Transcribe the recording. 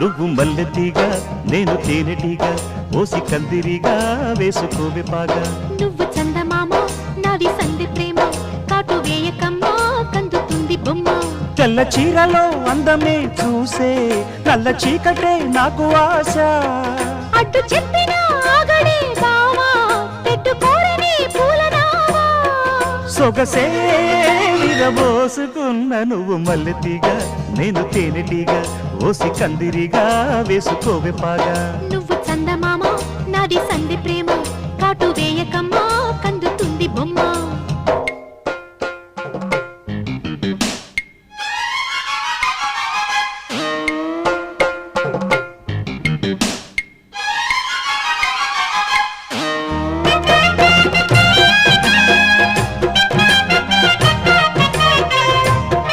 నువ్వు మల్లెతీగా నేను తేనెటీగా ఓసి కందిరిగా వేసుకోవే పాగా. నువ్వు చందమామ నాది సంధి ప్రేమ కాటు వేయకమ్మా కందుతుంది బొమ్మ. తెల్ల చీరలో అందమే చూసే నల్ల చీకటే నాకు ఆశ. అడ్డు చెప్పిన సొగసే విరబోసుకున్న నువ్వు మల్లెతీగా నేను తేనెటీగా ఓసి కందిరిగా వేసుకోవే పాగా. నువ్వు చందమామ నాది సంధి ప్రేమ కాటు వేయకమ్మా కందుతుంది బొమ్మ.